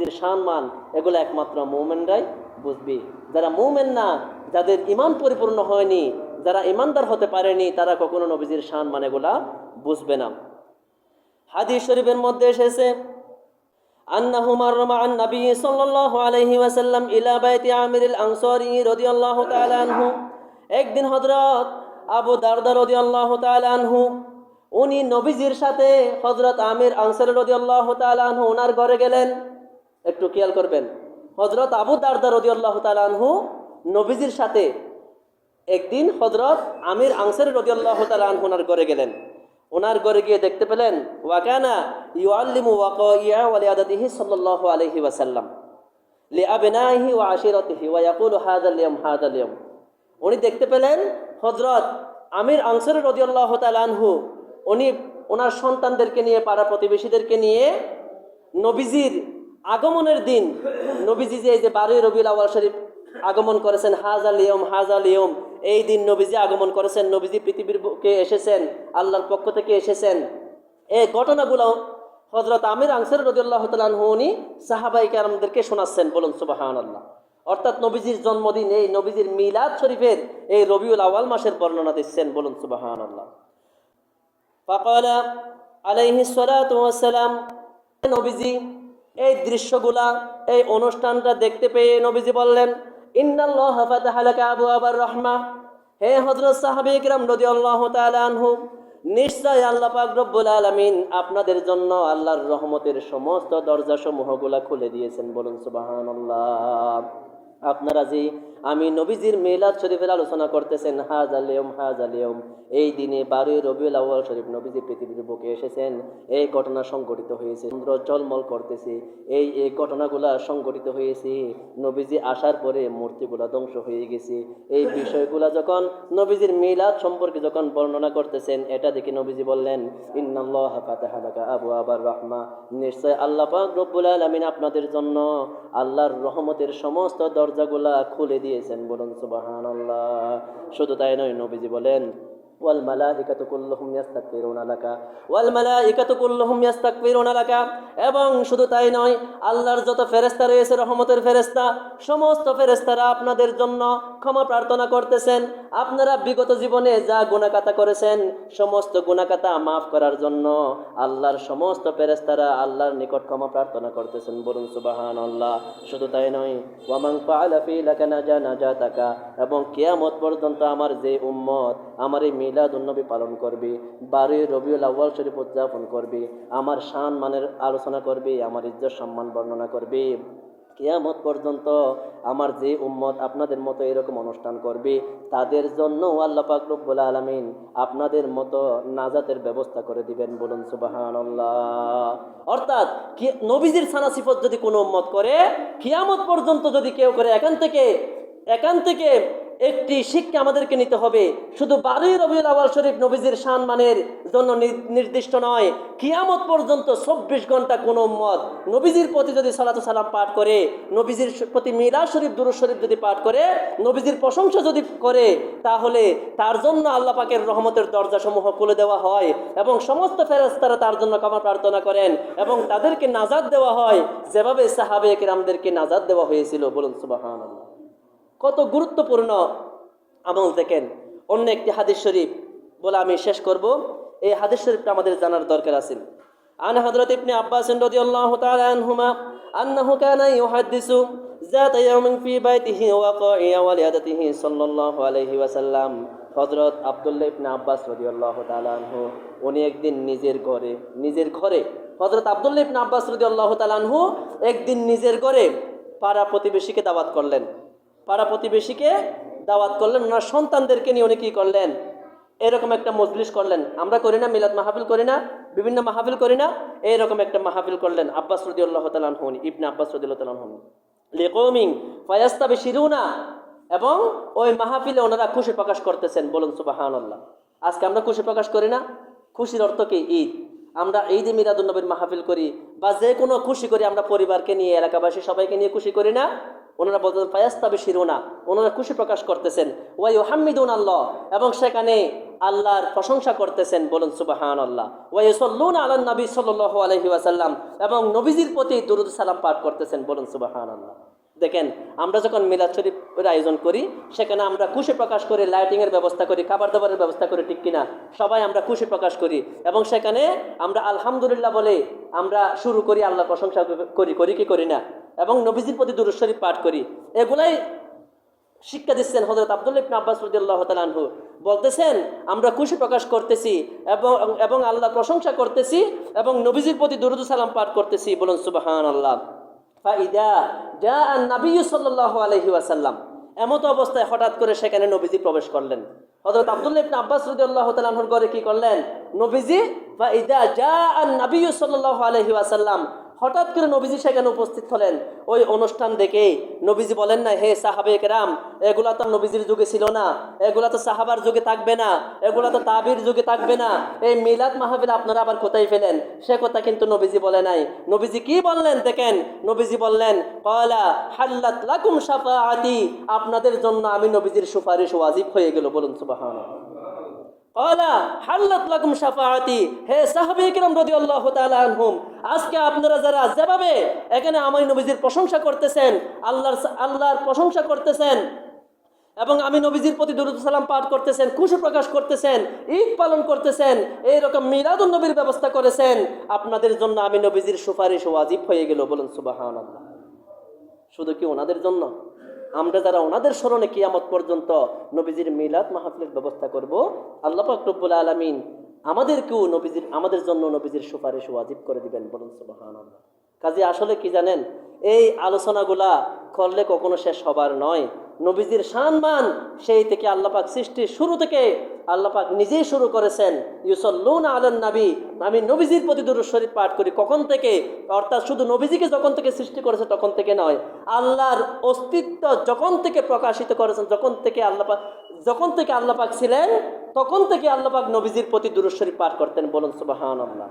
নবীজির সম্মান এগুলো একমাত্র মৌমেনরাই বুঝবে যারা মৌমেন না যাদের ইমান পরিপূর্ণ হয়নি যারা ইমানদার হতে পারেনি তারা কখনো নবীজির সম্মান এগুলা বুঝবে না হাদিস শরীফের মধ্যে এসেছে أنه مر مع النبي صلى الله عليه وسلم إلى بيت عامر الأنصاري رضي الله تعالى عنه একদিন হজরত আবু দারদা রদি আল্লাহ আনহু উনি নবীজির সাথে হজরত আমির আনসার রদি আল্লাহ আনহু ওনার ঘরে গেলেন একটু খেয়াল করবেন। হজরত আবু দারদা রদি আল্লাহ আনহু নবীজির সাথে একদিন হজরত আমির আনসার রদি আল্লাহ ওনার ঘরে গেলেন। ওনার ঘরে গিয়ে দেখতে পেলেন, ওয়াকানা ইউআল্লিমু ওয়াকাইয়া ওয়ালিয়াদাতিহি সাল্লাল্লাহু আলাইহি ওয়াসাল্লাম। লিআবনাইহি ওয়া আশিরাতিহি ওয়া ইয়াকুলু ইয়াউম উনি দেখতে পেলেন হজরত আমির আনসার রাদিয়াল্লাহু তাআলা আনহু, উনি ওনার সন্তানদেরকে নিয়ে, পাড়া প্রতিবেশীদেরকে নিয়ে নবীজির আগমনের দিন নবীজি যে এই যে বারোই রবিউল আওয়াল শরীফ আগমন করেছেন হাজ আল ইয়ম হাজ আল ইয়ম এই দিন নবীজি আগমন করেছেন, নবীজি পৃথিবীর কে এসেছেন, আল্লাহর পক্ষ থেকে এসেছেন। এই ঘটনাগুলো হজরত আমির আনসার রদুল্লাহ তালহনি সাহাবাই সাহাবাইকে আমাদেরকে শোনাচ্ছেন, বলুন সুবাহান আল্লাহ অর্থাৎ নবীজির জন্মদিন, এই নবীজির মিলাদ শরীফের এই রবিউল আওয়াল মাসের বর্ণনা দিচ্ছেন, বলুন সুবাহান আল্লাহ ফাকালা আলাইহিস সালাম নবীজি এই দৃশ্যগুলা, এই অনুষ্ঠানটা দেখতে পেয়ে নবীজি বললেন, ইন্নাল্লাহ ফাতাহা লাকা আবু আবার রহমা। হে হজরত সাহাবি ইকরাম রাদিয়াল্লাহু আল্লাহ আনহু নিশ্চয় আল্লাহ পাক রব্বুল আলামিন আপনাদের জন্য আল্লাহর রহমতের সমস্ত দরজা সমূহগুলা খুলে দিয়েছেন বলুন সুবহানাল্লাহ। আপনারা যে আমি নবীজির মেলাদ শরীফের আলোচনা করতেছেন হাজ আলিয়ম হাজ আলিয়ম এই দিনে বারোই রবিউল আউ্য়াল শরীফ নবীজি পৃথিবীর বুকে এসেছেন। এই ঘটনা সংঘটিত হয়েছে, চন্দ্র জলমল করতেছে। এই এই ঘটনাগুলা সংঘটিত হয়েছে, নবীজি আসার পরে মূর্তিগুলা ধ্বংস হয়ে গেছে। এই বিষয়গুলা যখন নবীজির মিলাদ সম্পর্কে যখন বর্ণনা করতেছেন, এটা দেখে নবীজি বললেন আবু আবার রহমা। নিশ্চয় আল্লাহ রব্বুল আলামিন আপনাদের জন্য আল্লাহর রহমতের সমস্ত দরজাগুলা খুলে দিয়েছেন বলুন সুবহানাল্লাহ। শুধু তাই নয় নবীজি বলেন ওয়াল এবং শুধু তাই নয়, আল্লাহর যত ফেরেশতা রয়েছে, রহমতের ফেরেশতা, সমস্ত ফেরেশতারা আপনাদের জন্য ক্ষমা প্রার্থনা করতেছেন। আপনারা বিগত জীবনে যা গুনাকাতা করেছেন, সমস্ত গুনাকাতা মাফ করার জন্য আল্লাহর সমস্ত ফেরেশতারা আল্লাহর নিকট ক্ষমা প্রার্থনা করতেছেন। বলুন, সুবহানাল্লাহ। শুধু তাই নয় ওয়ামান ফাআলা ফি লাকা নাজা এবং কিয়ামত পর্যন্ত আমার যে উম্মত আমার এই মিলাদুন্নবী পালন করবে, বারোই রবিউল আউ্য়াল শরীফ উদযাপন করবে, আমার শান মানের আলোচনা করবে, আমার ইজ্জত সম্মান বর্ণনা করবে। কেয়ামত পর্যন্ত আমার যে উম্মত আপনাদের মতো এরকম অনুষ্ঠান করবে, তাদের জন্য আল্লাহ পাক রব্বুল আলামিন আপনাদের মতো নাজাতের ব্যবস্থা করে দিবেন, বলুন সুবহানাল্লাহ। অর্থাৎ নবীজির সানা সিফত যদি কোনো উম্মত করে, কিয়ামত পর্যন্ত যদি কেউ করে, এখান থেকে এখান থেকে একটি শিক্ষা আমাদেরকে নিতে হবে। শুধু বারোই রবিউল আওয়াল শরীফ নবীজির সম্মানের জন্য নির্দিষ্ট নয়, কিয়ামত পর্যন্ত চব্বিশ ঘণ্টা কোনো মত নবীজির প্রতি যদি সালাতু সালাম পাঠ করে, নবীজির প্রতি মিরাজ শরীফ দুরু শরীফ যদি পাঠ করে, নবীজির প্রশংসা যদি করে, তাহলে তার জন্য আল্লাহ পাকের রহমতের দরজাসমূহ খুলে দেওয়া হয় এবং সমস্ত ফেরেস্তারা তার জন্য ক্ষমা প্রার্থনা করেন এবং তাদেরকে নাজাদ দেওয়া হয়। যেভাবে সাহাবে কিরামদেরকে নাজাদ দেওয়া হয়েছিল। বলুন সুবাহান কত গুরুত্বপূর্ণ আমল দেখেন অন্য একটি হাদিস শরীফ বলে আমি শেষ করব এই হাদিস শরীফটা আমাদের জানার দরকার আছে عن حضرة ابن عباس رضي الله تعالى عنهما أنه كان يحدث ذات يوم في بيته وقائع ولادته صلى الله عليه وسلم হজরত আবদুল্লাহ ইবনে আব্বাস রদিয়াল্লাহ তালানহু উনি একদিন নিজের ঘরে নিজের ঘরে হজরত আবদুল্লাহ ইবনে আব্বাস রদিয়াল্লাহ তালানহু একদিন নিজের ঘরে পাড়া প্রতিবেশীকে দাওয়াত করলেন পাড়া প্রতিবেশীকে দাওয়াত করলেন, ওনার সন্তানদেরকে নিয়ে উনি কী করলেন? এরকম একটা মজলিস করলেন। আমরা করি না, মিলাদ মাহফিল করি না, বিভিন্ন মাহফিল করি না এইরকম একটা মাহাবিল করলেন আব্বাস রদিউল্লাহ তালানহনি ইবনে আব্বাস রদিউল্লাহ তালানহনি লেকৌমিং ফায়াস্তাবে শিরুনা এবং ওই মাহফিলে ওনারা খুশি প্রকাশ করতেছেন, বলুন সুবাহান আল্লাহ আজকে আমরা খুশি প্রকাশ করি না? খুশির অর্থ কি? ঈদ। আমরা ঈদ ঈদে মিরাদুন্নবীর মাহফিল করি, বা যে কোনো খুশি করি আমরা পরিবারকে নিয়ে, এলাকাবাসী সবাইকে নিয়ে খুশি করি না? ওনারা বলতেন পায়াস্তাবে শিরোনা ওনারা খুশি প্রকাশ করতেছেন। ওয়াই হামিদুন আল্লাহ এবং সেখানে আল্লাহর প্রশংসা করতেছেন, বলুন সুবাহান আল্লাহ ওয়াইসল্লুন আল্লাহ নবী সাল্লাহ আলহি ওয়াসাল্লাম। এবং নবীজির প্রতি দুরুদ সালাম পাঠ করতেছেন, বলুন সুবাহান আল্লাহ দেখেন, আমরা যখন মিলাদ শরীফের আয়োজন করি, সেখানে আমরা খুশি প্রকাশ করি লাইটিংয়ের ব্যবস্থা করি, খাবার দাবারের ব্যবস্থা করি, ঠিক কিনা? সবাই আমরা খুশি প্রকাশ করি। এবং সেখানে আমরা আলহামদুলিল্লাহ বলে আমরা শুরু করি আল্লাহ প্রশংসা করি করি কি করি না? এবং নবীজির প্রতি দুরুদ শরীফ পাঠ করি। এগুলাই শিক্ষা দিচ্ছেন হজরত আবদুল্লাহ আব্বাস রদিয়াল্লাহ তালানহু বলতেছেন, আমরা খুশি প্রকাশ করতেছি এবং এবং আল্লাহ প্রশংসা করতেছি এবং নবীজির প্রতি দুরুদ সালাম পাঠ করতেছি। বলুন সুবাহান আল্লাহ ফাইদা যা নবী সাল্লাহ আলহি ওয়াসাল্লাম। এমতো অবস্থায় হঠাৎ করে সেখানে নবীজি প্রবেশ করলেন। হজরত আবদুল্লাহ ইবনে আব্বাস রাদিয়াল্লাহু তাআলার ঘরে কি করলেন? নবীজি ফাইদা যা নবী সাল্লাহ আলহি ওয়াসাল্লাম হঠাৎ করে নবীজি সেখানে উপস্থিত হলেন। ওই অনুষ্ঠান দেখে নবীজি বলেন না, হে সাহাবে কেরাম, এগুলা তো নবীজির যুগে ছিল না। এগুলা তো সাহাবার যুগে থাকবে না। এগুলা তো তাবির যুগে থাকবে না। এই মিলাদ মাহফিল আপনারা আবার কোথায় ফেলেন? সে কথা কিন্তু নবীজি বলে নাই। নবীজি কি বললেন দেখেন? নবীজি বললেন কলা হাল্লাত লাকুম শাফাআতি, আপনাদের জন্য আমি নবীজির সুপারিশ ওয়াজিব হয়ে গেল। বলুন, সুবহানাল্লাহ। কলা হাল্লাত লাকুম শাফাআতি, হে সাহাবী কিরাম রাদিয়াল্লাহু তাআলা আনহুম আজকে আপনারা যারা যেভাবে এখানে আমার নবীজির প্রশংসা করতেছেন, আল্লাহর আল্লাহর প্রশংসা করতেছেন, এবং আমি নবীজির প্রতি দরুদ সালাম পাঠ করতেছেন, খুশি প্রকাশ করতেছেন, ঈদ পালন করতেছেন, এইরকম মিলাদুন নবীর ব্যবস্থা করেছেন, আপনাদের জন্য আমি নবীজির সুপারিশ ওয়াজিব হয়ে গেল, বলুন সুবাহান আল্লাহ শুধু কি ওনাদের জন্য? আমরা যারা ওনাদের স্মরণে কিয়ামত পর্যন্ত নবীজির মিলাদ মাহফিলের ব্যবস্থা করব, আল্লাহ পাক আলমিন আমাদেরকেও নবীজির, আমাদের জন্য নবীজির সুপারিশ ওয়াজিব করে দিবেন বলুন সুবাহান কাজে আসলে কি জানেন? এই আলোচনাগুলা করলে কখনো শেষ হবার নয়। নবীজির সম্মান সেই থেকে আল্লাপাক সৃষ্টির শুরু থেকে আল্লাপাক নিজেই শুরু করেছেন। ইউসল্লুন আলন নাবি, আমি নবীজির প্রতি দুরুদ শরীফ পাঠ করি কখন থেকে? অর্থাৎ শুধু নবীজিকে যখন থেকে সৃষ্টি করেছে তখন থেকে নয়, আল্লাহর অস্তিত্ব যখন থেকে প্রকাশিত করেছেন, যখন থেকে আল্লাপাক যখন থেকে আল্লাপাক ছিলেন, তখন থেকে আল্লাপাক নবীজির প্রতি দূরস্বরী পাঠ করতেন, বলুন সুবাহান আল্লাহ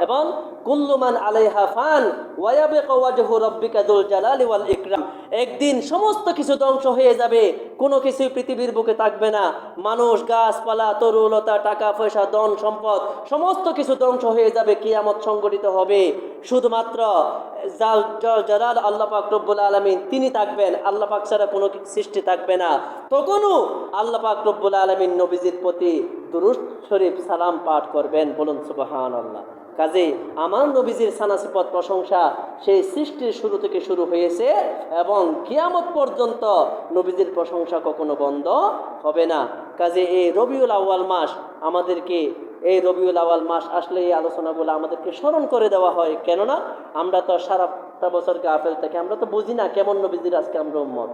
এবং কুল্লুমান আলাইহা ফান ওয়াবে কওয়াজহু রব্বিকা দুল জালালি ওয়াল ইকরাম। একদিন সমস্ত কিছু ধ্বংস হয়ে যাবে, কোনো কিছুই পৃথিবীর বুকে থাকবে না। মানুষ, গাছপালা তরুলতা টাকা, পয়সা, ধন, সম্পদ, সমস্ত কিছু ধ্বংস হয়ে যাবে, কিয়ামত সংগঠিত হবে। শুধুমাত্র জাল- জল- জালাল আল্লাহ পাক রব্বুল আলমিন, তিনি থাকবেন। আল্লাহ পাক ছাড়া কোনো সৃষ্টি থাকবে না। তখনও আল্লাহ পাক রব্বুল আলমিন নবীজির প্রতি দুরুদ শরীফ সালাম পাঠ করবেন। বলুন সুবাহান আল্লাহ কাজে আমার নবীজির সানাসিপত প্রশংসা সেই সৃষ্টির শুরু থেকে শুরু হয়েছে এবং কিয়ামত পর্যন্ত নবীজির প্রশংসা কখনো বন্ধ হবে না। কাজে এই রবিউল আউয়াল মাস আমাদেরকে, এই রবিউল আউয়াল মাস আসলে এই আলোচনাগুলো আমাদেরকে স্মরণ করে দেওয়া হয়। কেননা আমরা তো সারাটা বছর গাফেল থেকে, আমরা তো বুঝি না কেমন নবীজির আজকে আমরা উম্মত,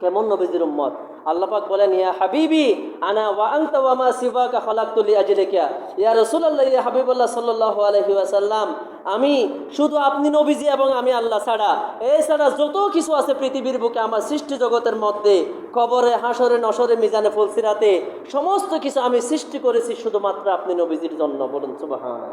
কেমন নবীজির উম্মত। আল্লাপাক বলেন, ইয়া হাবিবি, আনা ওয়া আনতা ওয়া মা সিওয়াকা খালাকতু লিআজলিকা ইয়া রাসূলুল্লাহ, ইয়া হাবিবাল্লাহ সাল্লাল্লাহু আলাইহি ওয়াসাল্লাম, আমি শুধু আপনি নবীজি এবং আমি আল্লাহ ছাড়া। এছাড়া যত কিছু আছে পৃথিবীর বুকে আমার সৃষ্টি জগতের মধ্যে, কবরে, হাসরে, নসরে, মিজানে, ফুলসিরাতে, সমস্ত কিছু আমি সৃষ্টি করেছি শুধুমাত্র আপনি নবীজির জন্য বলুন, সুবহানাল্লাহ।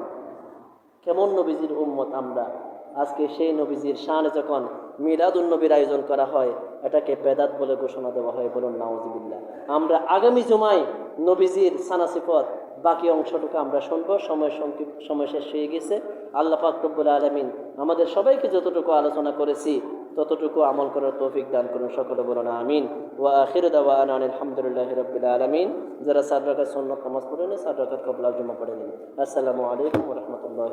কেমন নবীজির উম্মত আমরা? আজকে সেই নবীজির শানে যখন মিলাদুন নবীর আয়োজন করা হয়, এটাকে বেদাত বলে ঘোষণা দেওয়া হয় বলুন নাউজিবিল্লা আমরা আগামী জুমায় নবীজির সানাসিফত বাকি অংশটুকু আমরা শুনব। সময় সংক্ষিপ সময় শেষ হয়ে গেছে। আল্লাহ পাক রব্বুল আলমিন আমাদের সবাইকে যতটুকু আলোচনা করেছি, ততটুকু আমল করার তৌফিক দান করুন সকলে বলুন আমিন। ওয়া আলহামদুলিল্লাহ রবিল আলমিন। যারা সাত রাখাত সন্ন্যত নামাজ পড়েন, সাত রাখাত কবলা জমা পড়ে নিন। আসসালামু আলাইকুম রহমতুল্লাহ